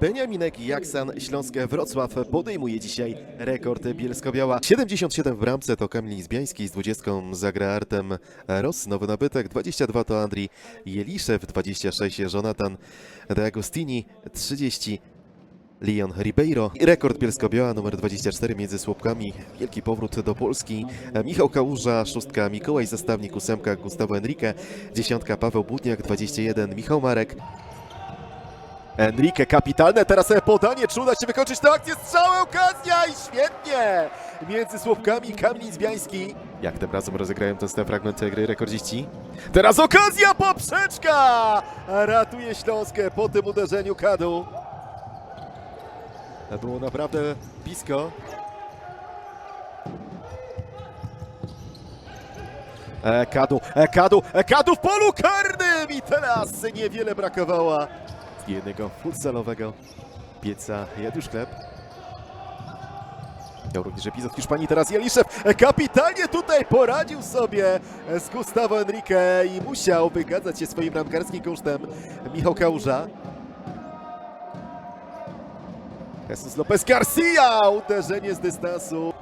Beniaminek Jaksan Śląskie Wrocław podejmuje dzisiaj rekord Bielsko-Biała. 77 w bramce to Kamil Izbiański, z 20 zagra Artem Ross, nowy nabytek, 22 to Andrii Jeliszew, 26 Jonathan De Agostini, 30 Leon Ribeiro. Rekord Bielsko-Biała numer 24 między słupkami. Wielki powrót do Polski. Michał Kałuża, szóstka Mikołaj Zastawnik, ósemka Gustavo Enrique, dziesiątka Paweł Budniak, 21 Michał Marek, Enrique kapitalne, teraz podanie, czy uda się wykończyć tę akcję, strzał, okazja i świetnie! Między słupkami Kamil Izbiański. Jak tym razem rozegrają ten fragment gry rekordziści? Teraz okazja, poprzeczka! Ratuje Śląskę po tym uderzeniu Kadu. To było naprawdę blisko. E, Kadu, e, Kadu, e, Kadu w polu karnym i teraz niewiele brakowało jednego futsalowego pieca Jadusz Chleb. Miał również epizod Hiszpanii, teraz Jeliszew kapitalnie tutaj poradził sobie z Gustavo Enrique i musiał wygadzać się swoim bramkarskim kosztem Michał Kałuża. Jesus Lopez Garcia, uderzenie z dystansu.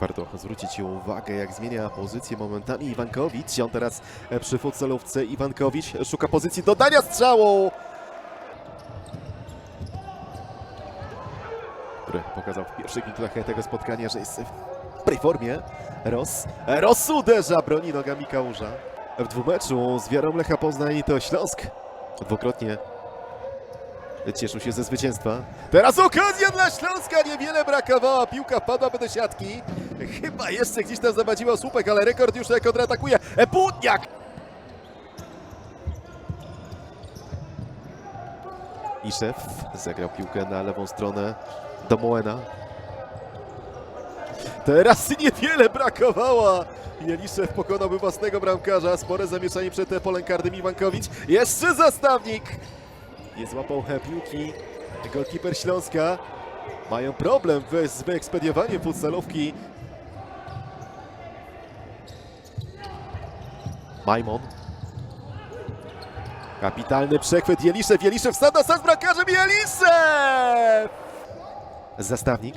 Warto zwrócić uwagę, jak zmienia pozycję momentami Iwankowicz. On teraz przy futsalówce. Iwankowicz szuka pozycji dodania strzału. Który pokazał w pierwszych minutach tego spotkania, że jest w dobrej formie. Ros. Ros uderza, broni nogami Kałuża. W dwumeczu z Wiarą Lecha Poznań to Śląsk. Dwukrotnie cieszył się ze zwycięstwa. Teraz okazja dla Śląska, niewiele brakowało, piłka wpadłaby do siatki. Chyba jeszcze gdzieś tam zabadziła słupek, ale rekord już kontratakuje. Budniak! Iszew zagrał piłkę na lewą stronę do Moena. Teraz niewiele brakowało. Jeliszew pokonałby własnego bramkarza. Spore zamieszanie przed polem karnym Iwankowicz. Jeszcze zastawnik. Nie złapał piłki. Golkiper Śląska. Mają problem z wyekspediowaniem futsalówki. Majmon. Kapitalny przechwyt Jeliszew. Jeliszew sam z bramkarzem. Jeliszew! Zastawnik.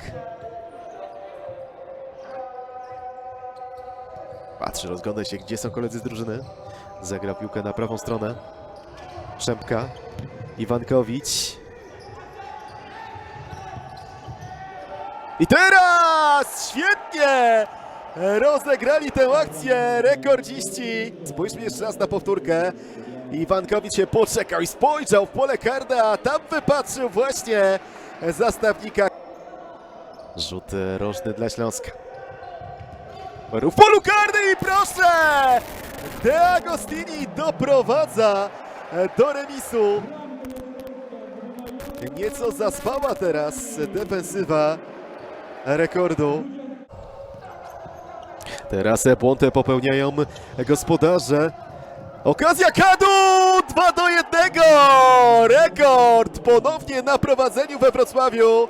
Patrzy, rozgląda się, gdzie są koledzy z drużyny. Zagra piłkę na prawą stronę. Szempka. Iwankowicz. I teraz! Świetnie! Rozegrali tę akcję rekordziści. Spójrzmy jeszcze raz na powtórkę. Iwankowicz się poczekał i spojrzał w pole karne, a tam wypatrzył właśnie zastawnika. Rzut rożny dla Śląska. W polu karnym i proszę! De Agostini doprowadza do remisu. Nieco zaspała teraz defensywa rekordu. Teraz błąd popełniają gospodarze. Okazja Kadu! 2 do 1! Rekord ponownie na prowadzeniu we Wrocławiu.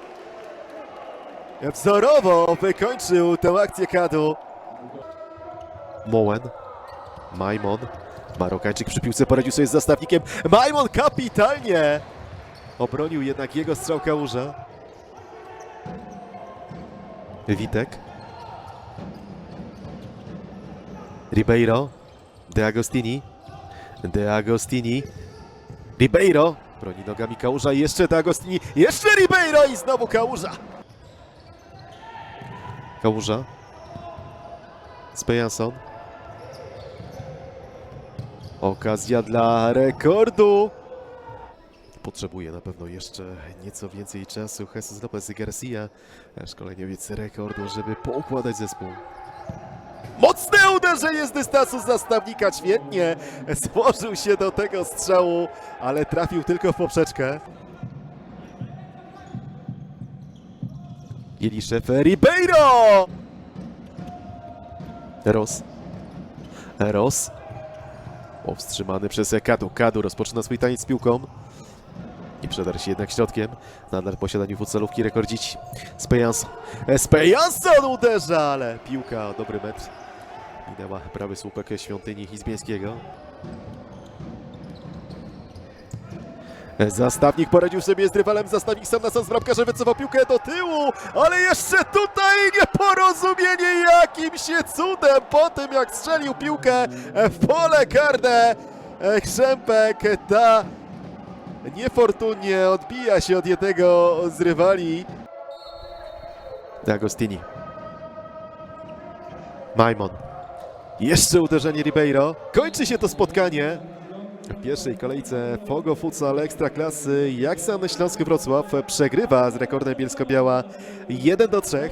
Wzorowo wykończył tę akcję Kadu. Moen. Majmon. Marokańczyk przy piłce poradził sobie z zastawnikiem. Majmon kapitalnie! Obronił jednak jego strzał Kałuża. Witek. Ribeiro. De Agostini. De Agostini. Ribeiro. Broni nogami Kałuża i jeszcze De Agostini. Jeszcze Ribeiro i znowu Kałuża. Kałuża. Spejanson. Okazja dla rekordu. Potrzebuje na pewno jeszcze nieco więcej czasu. Jesus Lopez Garcia, szkoleniowiec rekordu, żeby poukładać zespół. Mocne uderzenie z dystansu zastawnika, świetnie złożył się do tego strzału, ale trafił tylko w poprzeczkę. Jeliszew Ribeiro! Ros. Ros. Powstrzymany przez Kadu. Kadu rozpoczyna swój taniec z piłką. Nie przedarł się jednak środkiem. Nadal w posiadaniu futsalówki rekordzić. Spejanson. Spejanson uderza, ale piłka o dobry metr. Minęła prawy słupek świątyni Izbieńskiego. Zastawnik poradził sobie z rywalem, zastawnik sam na sam z bramkarza wycofał piłkę do tyłu, ale jeszcze tutaj nieporozumienie jakimś cudem po tym jak strzelił piłkę w pole karne. Krzępek ta niefortunnie odbija się od jednego z rywali. Agostini. Majmon. Jeszcze uderzenie Ribeiro. Kończy się to spotkanie. W pierwszej kolejce Fogo Futsal Ekstraklasy Jaksan Śląski Wrocław przegrywa z rekordem Bielsko-Biała 1 do 3.